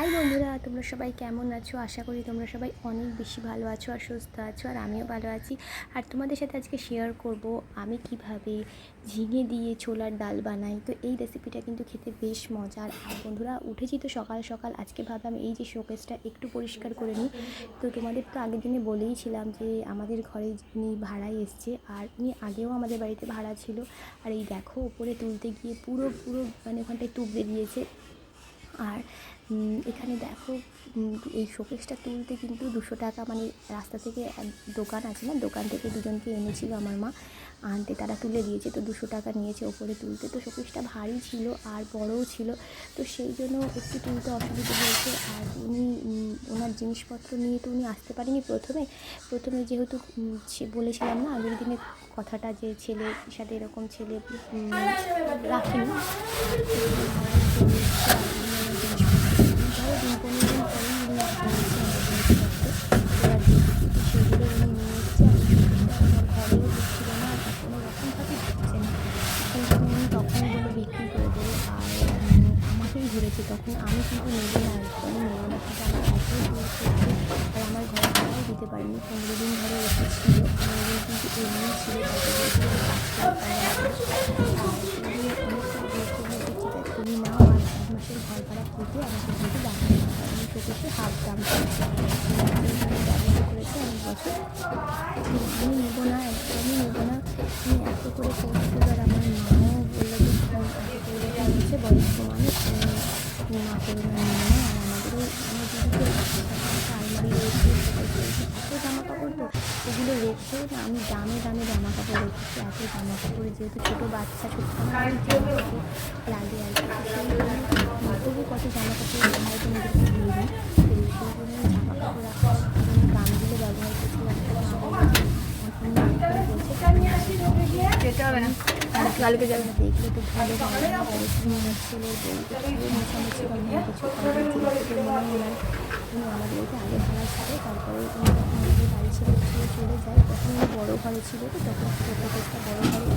High বন্ধুরা, তোমরা সবাই কেমন আছো? আশা করি তোমরা সবাই অনেক বেশি ভালো আছো আর সুস্থ আছো, আর আমিও ভালো আছি। আর তোমাদের সাথে আজকে শেয়ার করব আমি কীভাবে ঝিঙে দিয়ে ছোলার ডাল বানাই। তো এই রেসিপিটা কিন্তু খেতে বেশ মজার। আর বন্ধুরা, উঠেছি তো সকাল সকাল, আজকে ভাবলাম এই যে শোকেসটা একটু পরিষ্কার করে নিই। তো তোমাদের তো আগের দিনে বলেই ছিলাম যে আমাদের ঘরে উনি ভাড়ায় এসছে, আর উনি আগেও আমাদের বাড়িতে ভাড়া ছিল। আর এই দেখো ওপরে তুলতে গিয়ে পুরো পুরো মানে ওখানটায় তুবড়ে দিয়েছে। আর এখানে দেখো এই শোকেসটা তুলতে কিন্তু দুশো টাকা মানে রাস্তা থেকে এক দোকান আছে না, দোকান থেকে দুজনকে এনেছিল আমার মা। আনতে তারা তুলে দিয়েছে, তো দুশো টাকা নিয়েছে ওপরে তুলতে। তো শোকেসটা ভারী ছিল আর বড়ও ছিল। তো সেই জন্য একটু তুলতে অসুবিধা হয়েছে। আর উনি ওনার জিনিসপত্র নিয়ে তো উনি আসতে পারেনি প্রথমে। প্রথমে যেহেতু বলেছিলাম না, আগের দিনে কথাটা যে ছেলের সাথে এরকম ছেলে রাখেনি। ধরো দিন পনেরো সেগুলো উনি নিয়ে আমি সত্যিটা আমার ঘরেও আর কোনো রকমভাবে ঢুকছে না সেই জন্য উনি তখন বলে বিক্রি করে দেবো আর আমাকেই ধরেছে তখন আমি কিন্তু নেব না একদমই নেব আমার এত করছে আর আমার ঘরে ভাড়াও দিতে পারিনি পনেরো দিন ধরে এসেছিল পনেরো দিন কিন্তু এমনি ছিল তুমি নাও আর এক মাসের ঘর ভাড়া কেটে আমাকে শোকেসে হাফ দাম করেছে আমি নেব না, একদমই নেব না। আমি এত করে আমার মাও বলল যে বয়স্ক মানুষ না করে না আমাদেরও আমার দিদিকে একটা আলমারি রয়েছে সবাই চলছে এত জামা কাপড় তো রেখে আমি দামে দামে জামা কাপড় রেখেছি এত জামা কাপড় যেহেতু ছোটো বাচ্চা ছোটো লাগে আর কি। তবু কত জামা কাপড় হয়তো নিজেকে দিয়ে দিই সেই জন্য জামা কাপড় রাখার জন্য গামগুলো ব্যবহার করছিলাম। এখন না। হবে কালকে যাবে দেখলে তো ভালো হয়। না বড় ছেলের বউকে মোছামুছি বা অন্য কিছু করে যেহেতু মনে হয় ওনার উনি আমাদের বাড়িতে আগে ভাড়া ছিল, তারপরে আমাদের বাড়ি ছেড়ে চলে যায়। তখন বড়ো ঘরে ছিল তো তখন ছোটো একটা বড়ো ঘরে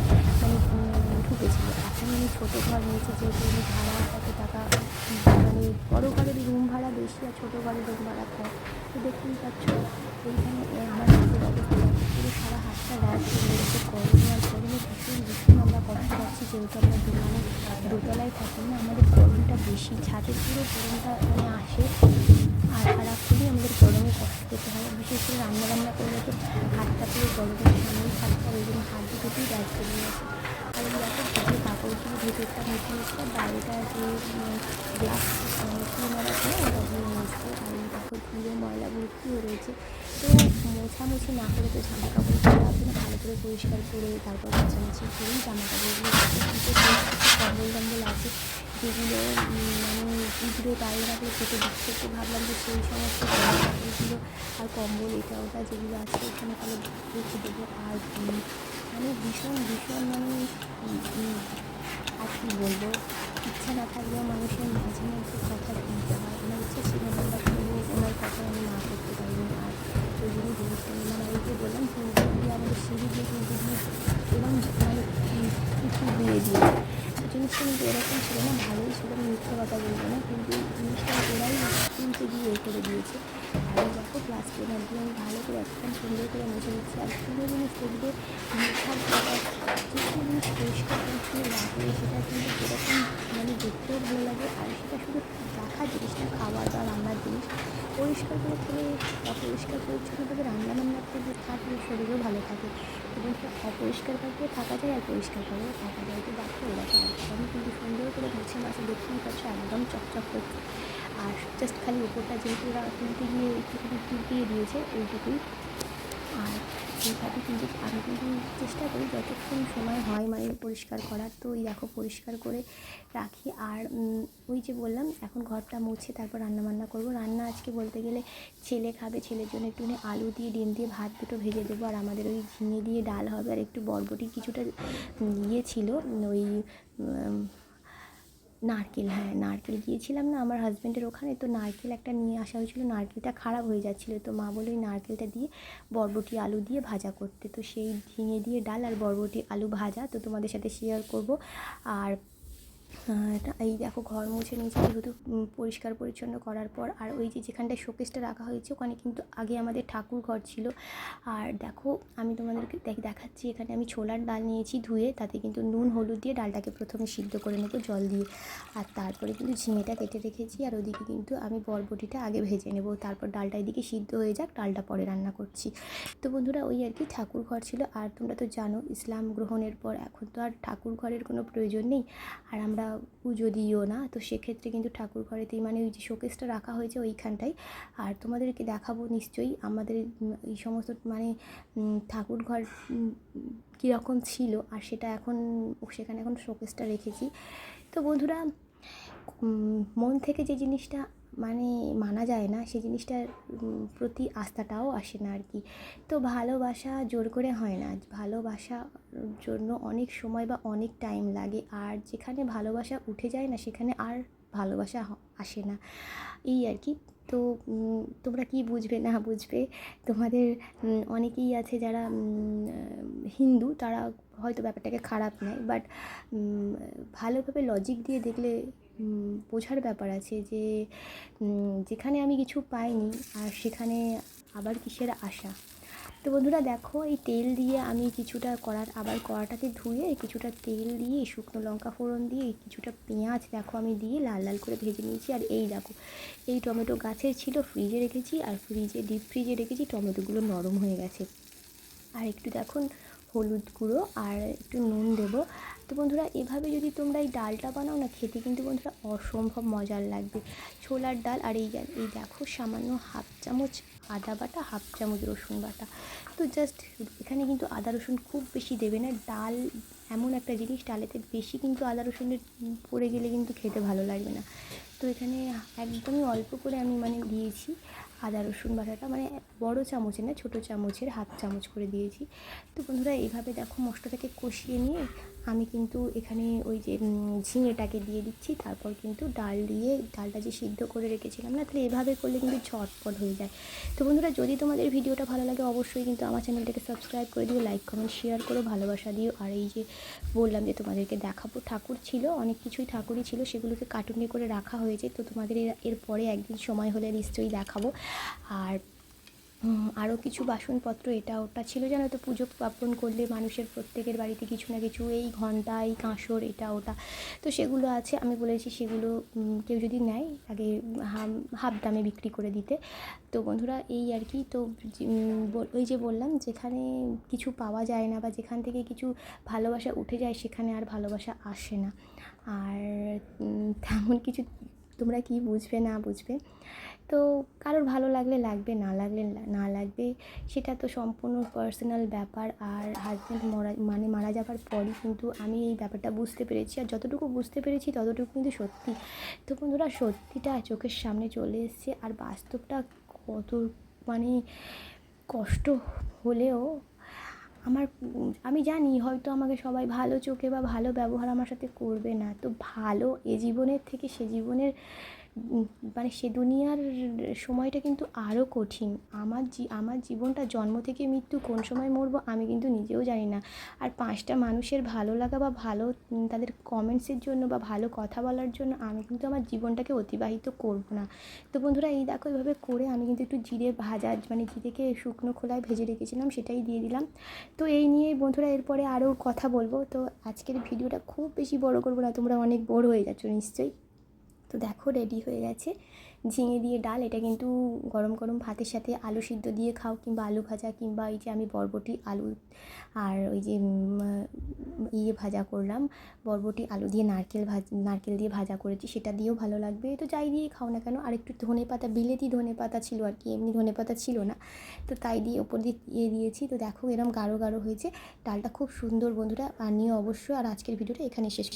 মানে ঢুকেছিল। এখন উনি ছোটো ঘর নিয়েছে যেহেতু উনি ভাড়া এত টাকা মানে বড়ো ঘরের রুম ভাড়া বেশি আর ছোটো ঘরের রুম ভাড়া কম। তো দেখতেই পাচ্ছ, এইখানে এ আমার সারা হাতটা রাত গরমে আর গরমে ভীষণ যেহেতু আমরা দু- মানে দোতলায় থাকি না, আমাদের গরমটা বেশি ছাদের পুরো গরমটা মানে আসে, আর খারাপ সারাক্ষণই আমাদের গরমে কষ্ট পেতে হয়, বিশেষ করে রান্না বান্না করলে তো হাতটা পুরো গরমের সামনে হয় ওই জন্য হাত দুটোতেই ব্যাগ করে গেছে আর দেখো কাপড়গুলো ভেতরটা গ্লাস ক্লিনার আছে না ওটা আর রয়েছে তো মোছামুছি না তো জামা কাপড় পরা ভালো করে পরিষ্কার করে তারপর মোছামুছি করেই জামা কাপড়গুলো কম্বল টম্বল আছে যেগুলো মানে উগড়ে বাইরে রাখলে কেটে দিচ্ছে তো ভাবলাম যে সেই সমস্ত কাপড়গুলো আর কম্বল এটা ওটা যেগুলো আছে ওখানে তাহলে রেখে দেবো আর মানে ভীষণ ভীষণ মানে উম, আর কি বলব? ইচ্ছা না থাকলেও মানুষের মাঝে মধ্যে কথা শুনতে হয়। আমার ইচ্ছা ছিল না বাট তবু ওনার কথা আমি না করতে পারিনি আর ওই জন্য জিনিসটা নিলাম আর বললাম যে আমাদের সিঁড়ি দিয়ে কিন্তু এবং মানে কিছু দিয়ে দিয়ে। জিনিসটা কিন্তু এরকম ছিল না ভালোই ছিল মিথ্যে কথা বলব না। কিন্তু জিনিসটা ওরাই কিনতে দিয়ে করে দিয়েছে। ক্লিনার দিয়ে আমি ভালো করে একদম সুন্দর করে মুছে দিচ্ছি আর সুন্দর জিনিস দেখবে জায়গায় জিনিস পরিষ্কার পরিচ্ছন্ন রাখলে সেটা কিন্তু যেরকম মানে দেখতেও ভালো লাগে। আর সেটা শুধু রাখার জিনিস না খাবার বা রান্নার জিনিস, পরিষ্কার করে খেলে অপরিষ্কার পরিচ্ছন্নভাবে রান্না বান্না করলে থাকলে শরীরও ভালো থাকে। এবং অপরিষ্কার অপরিষ্কারভাবে থাকা যায়, আর পরিষ্কারভাবেও থাকা যায়। তো দেখো, এরকম একদম কিন্তু সুন্দর করে মুছে মাছে দেখতেই পাচ্ছ, একদম চকচক করছে। আর জাস্ট খালি উপরটা যেহেতু ওরা তুলতে গিয়ে একটুখানি তুলতিয়ে দিয়েছে ওইটুকুই আর এইভাবে কিন্তু আমি কিন্তু চেষ্টা করি যতক্ষণ সময় হয় মানে পরিষ্কার করার, তো ওই দেখো পরিষ্কার করে রাখি। আর ওই যে বললাম, এখন ঘরটা মুছে তারপর রান্না বান্না করব। রান্না আজকে বলতে গেলে ছেলে খাবে, ছেলের জন্য একটুখানি আলু দিয়ে, ডিম দিয়ে ভাত দুটো ভেজে দেবো। আর আমাদের ওই ঝিঙে দিয়ে ডাল হবে, আর একটু বরবটি কিছুটা ইয়ে ছিল, ওই নারকেল হ্যাঁ নারকেল গিয়েছিলাম না আমার হাজব্যান্ডের ওখানে, তো নারকেল একটা নিয়ে আসা হয়েছিল, নারকেলটা খারাপ হয়ে যাচ্ছিল, তো মা বলে ওই নারকেলটা দিয়ে বরবটি আলু দিয়ে ভাজা করতে, তো সেই ঝিঙে দিয়ে ডাল আর বরবটি আলু ভাজা, তো তোমাদের সাথে শেয়ার করব, আর এই দেখো ঘর মুছে নিয়েছি যেহেতু পরিষ্কার পরিচ্ছন্ন করার পর। আর ওই যে যেখানটায় শোকেসটা রাখা হয়েছে, ওখানে কিন্তু আগে আমাদের ঠাকুর ঘর ছিল। আর দেখো, আমি তোমাদেরকে দেখ- দেখাচ্ছি এখানে আমি ছোলার ডাল নিয়েছি ধুয়ে, তাতে কিন্তু নুন, হলুদ দিয়ে ডালটাকে প্রথমে সিদ্ধ করে নেব জল দিয়ে। আর তারপরে কিন্তু ঝিঙেটা কেটে রেখেছি, আর ওদিকে কিন্তু আমি বরবটিটা আগে ভেজে নেব। তারপর ডালটা এদিকে সিদ্ধ হয়ে যাক, ডালটা পরে রান্না করছি। তো বন্ধুরা, ওই আর কি ঠাকুর ঘর ছিল। আর তোমরা তো জানো, ইসলাম গ্রহণের পর এখন তো আর ঠাকুর ঘরের কোনো প্রয়োজন নেই। আর আমরা পুজো দিও না, তো সেক্ষেত্রে কিন্তু ঠাকুর ঘরেতেই মানে ওই যে শোকেসটা রাখা হয়েছে ওইখানটাই। আর তোমাদেরকে দেখাবো নিশ্চয়ই আমাদের এই সমস্ত মানে ঠাকুর ঘর কীরকম ছিল আর সেটা এখন, সেখানে এখন শোকেসটা রেখেছি। তো বন্ধুরা মন থেকে যে জিনিসটা মানে মানা যায় না সেই জিনিসটার প্রতি আস্থাটাও আসে না আর কি তো ভালোবাসা জোর করে হয় না। ভালোবাসার জন্য অনেক সময় বা অনেক টাইম লাগে। আর যেখানে ভালোবাসা উঠে যায় না, সেখানে আর ভালোবাসা আসে না। এই আর কি তো তোমরা কি বুঝবে না বুঝবে? তোমাদের অনেকেই আছে যারা হিন্দু, তারা হয়তো ব্যাপারটাকে খারাপ নেয় বাট ভালোভাবে লজিক দিয়ে দেখলে বোঝার ব্যাপার আছে যে যেখানে আমি কিছু পাইনি আর সেখানে আবার কিসের আশা। তো বন্ধুরা দেখো, এই তেল দিয়ে আমি কিছুটা করার, আবার কড়াটাকে ধুয়ে কিছুটা তেল দিয়ে, শুকনো লঙ্কা ফোড়ন দিয়ে, কিছুটা পেঁয়াজ দেখো আমি দিয়ে লাল লাল করে ভেজে নিয়েছি। আর এই দেখো, এই টমেটো গাছের ছিল ফ্রিজে রেখেছি, আর ফ্রিজে ডিপ ফ্রিজে রেখেছি, টমেটোগুলো নরম হয়ে গেছে। আর একটু দেখুন হলুদ গুঁড়ো আর একটু নুন দেবো। তো বন্ধুরা, এভাবে যদি তোমরা এই ডালটা বানাও না, খেতে কিন্তু বন্ধুরা অসম্ভব মজার লাগবে। ছোলার ডাল আর এই এই দেখো সামান্য হাফ চামচ আদা বাটা, হাফ চামচ রসুন বাটা। তো জাস্ট এখানে কিন্তু আদা রসুন খুব বেশি দেবে না। ডাল এমন একটা জিনিস, ডালেতে বেশি কিন্তু আদা রসুনের পড়ে গেলে কিন্তু খেতে ভালো লাগবে না। তো এখানে একদমই অল্প করে আমি মানে দিয়েছি। আদা, রসুন বাটাটা মানে বড় চামচে না, ছোটো চামচের, হাফ চামচ করে দিয়েছি। তো বন্ধুরা, এইভাবে দেখো মশলাটাকে কষিয়ে নিয়ে আমি কিন্তু এখানে ওই যে ঝিঙেটাকে দিয়ে দিচ্ছি, তারপর কিন্তু ডাল দিয়ে, ডালটা যে সিদ্ধ করে রেখেছিলাম না, তাহলে এভাবে করলে কিন্তু ঝটপট হয়ে যায়। তো বন্ধুরা, যদি তোমাদের ভিডিওটা ভালো লাগে, অবশ্যই কিন্তু আমার চ্যানেলটাকে সাবস্ক্রাইব করে দিও, লাইক, কমেন্ট, শেয়ার করো, ভালোবাসা দিও। আর এই যে বললাম যে তোমাদেরকে দেখাবো, ঠাকুর ছিল, অনেক কিছুই ঠাকুরই ছিল, সেগুলোকে কার্টুনে করে রাখা হয়েছে। তো তোমাদের এর- এরপরে একদিন সময় হলে নিশ্চয়ই দেখাবো। আর আরও কিছু বাসনপত্র, এটা ওটা ছিল জানো তো পুজো পার্বণ করলে মানুষের প্রত্যেকের বাড়িতে কিছু না কিছু, এই ঘণ্টা, এই কাঁসর, এটা, ওটা। তো সেগুলো আছে, আমি বলেছি সেগুলো কেউ যদি নেয় হাম- হাফ দামে বিক্রি করে দিতে। তো বন্ধুরা, এই আর কি, তো ওই যে বললাম, যেখানে কিছু পাওয়া যায় না বা যেখান থেকে কিছু ভালোবাসা উঠে যায়, সেখানে আর ভালোবাসা আসে না। আর তেমন কিছু তোমরা কি বুঝবে, না বুঝবে। তো কারোর ভালো লাগলে লাগবে, না লাগলে না লাগবে, সেটা তো সম্পূর্ণ পার্সোনাল ব্যাপার। আর হাজব্যান্ড মরা মানে মারা যাওয়ার পরই কিন্তু আমি এই ব্যাপারটা বুঝতে পেরেছি। আর যতটুকু বুঝতে পেরেছি, ততটুকু কিন্তু সত্যি। তো বন্ধুরা, সত্যিটা চোখের সামনে চলে এসছে। আর বাস্তবটা কত মানে কষ্ট হলেও আমার, আমি জানি হয়তো আমাকে সবাই ভালো চোখে বা ভালো ব্যবহার আমার সাথে করবে না। তো ভালো এ জীবনের থেকে সে জীবনের মানে সে দুনিয়ার সময়টা কিন্তু আরও কঠিন। আমার জি, আমার জীবনটা জন্ম থেকে মৃত্যু কোন সময় মরবো আমি কিন্তু নিজেও জানি না। আর পাঁচটা মানুষের ভালো লাগা বা ভালো তাদের কমেন্টসের জন্য বা ভালো কথা বলার জন্য আমি কিন্তু আমার জীবনটাকে অতিবাহিত করব না। তো বন্ধুরা, এই দেখো এইভাবে করে আমি কিন্তু একটু জিরে ভাজা মানে জিরেকে শুকনো খোলায় ভেজে রেখেছিলাম, সেটাই দিয়ে দিলাম। তো এই নিয়ে বন্ধুরা এরপরে আরও কথা বলব। তো আজকের ভিডিওটা খুব বেশি বড় করব না, তোমরা অনেক বোর হয়ে যাচ্ছ নিশ্চয়ই। তো দেখো রেডি হয়ে গেছে। ঝিঙে দিয়ে ডাল, এটা কিন্তু গরম গরম ভাতের সাথে আলু সিদ্ধ দিয়ে খাও, কিংবা আলু ভাজা, কিংবা এই যে আমি বরবটি আলু আর ওই যে ইয়ে ভাজা করলাম। বরবটি আলু দিয়ে নারকেল ভাজ, নারকেল দিয়ে ভাজা করেছি, সেটা দিয়েও ভালো লাগবে। তো যাই দিয়ে খাও না কেন আর একটু ধনে পাতা, বিলেতি ধনে পাতা ছিল আর কি, এমনি ধনে পাতা ছিল না। তো তাই দিয়ে ওপর দিয়ে ইয়ে দিয়েছি। তো দেখো এরম গাঢ় গাঢ় হয়েছে। ডালটা খুব সুন্দর বন্ধুরা বানিয়ে অবশ্যই। আর আজকের ভিডিওটা এখানে শেষ।